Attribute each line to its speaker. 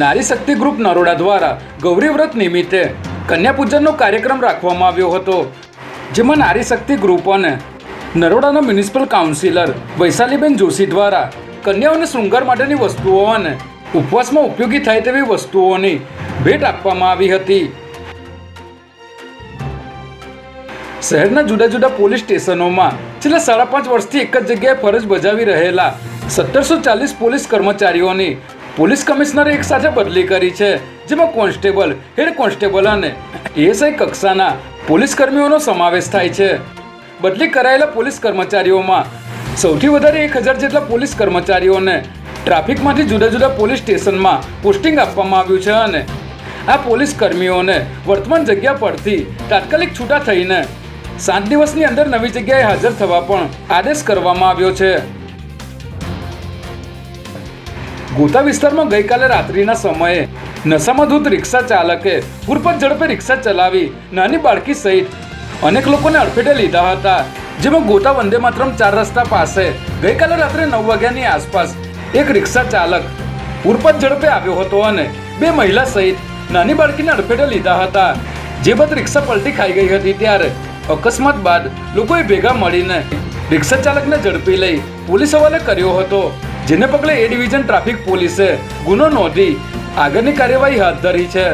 Speaker 1: નારી શક્તિ ગ્રુપ નરોડા દ્વારા ગૌરી વ્રત નિમિત્તે કન્યા પૂજનનો કાર્યક્રમ રાખવામાં આવ્યો હતો, જેમાં નારી શક્તિ ગ્રુપ અને નરોડાના મ્યુનિસિપલ કાઉન્સિલર વૈશાલીબેન જોશી દ્વારા કન્યાઓને શૃંગાર માટેની વસ્તુઓ અને ઉપવાસમાં ઉપયોગી થાય તેવી વસ્તુઓની ભેટ આપવામાં આવી હતી. શહેરના જુદા જુદા પોલીસ સ્ટેશનોમાં છેલ્લા સાડા પાંચ વર્ષથી એક જ જગ્યાએ ફરજ બજાવી રહેલા સત્તરસો ચાલીસ પોલીસ કર્મચારીઓની પોલીસ કમિશનરે એક સાથે બદલી કરી છે, જેમાં કોન્સ્ટેબલ, હેડ કોન્સ્ટેબલ અને એએસઆઈ કક્ષાના પોલીસ કર્મીઓનો સમાવેશ થાય છે. બદલી કરાયેલા પોલીસ કર્મચારીઓમાં સૌથી વધારે એક હજાર જેટલા પોલીસ કર્મચારીઓને ટ્રાફિકમાંથી જુદા જુદા પોલીસ સ્ટેશનમાં પોસ્ટિંગ આપવામાં આવ્યું છે અને આ પોલીસ કર્મીઓને વર્તમાન જગ્યા પરથી તાત્કાલિક છૂટા થઈને સાત દિવસની અંદર નવી જગ્યાએ હાજર થવા પણ આદેશ કરવામાં આવ્યો છે. ગોતા વિસ્તારમાં ગઈકાલે રાત્રિના સમયે. નશામાં ધૂત રિક્ષા ચાલકે પૂરપત ઝડપે રિક્ષા ચલાવી નાની બાળકી સહિત અનેક લોકોને અડફેટે લીધા હતા. જેમાં ગોતા વંદે માત્રમ ચાર રસ્તા પાસે ગઈકાલે રાત્રે નવ વાગ્યાની આસપાસ એક રિક્ષા ચાલક પૂરપત ઝડપે આવ્યો હતો અને બે મહિલા સહિત નાની બાળકીને અડફેટે લીધા હતા. જે બાદ રિક્ષા પલટી ખાઈ ગઈ હતી ત્યારે અકસ્માત બાદ લોકોએ ભેગા મળીને રિક્ષા ચાલકને ઝડપી લઈ પોલીસ હવાલે કર્યો હતો. જેને પગલે એ ડિવિઝન ટ્રાફિક પોલીસે ગુનો નોંધી આગળની કાર્યવાહી હાથ ધરી છે.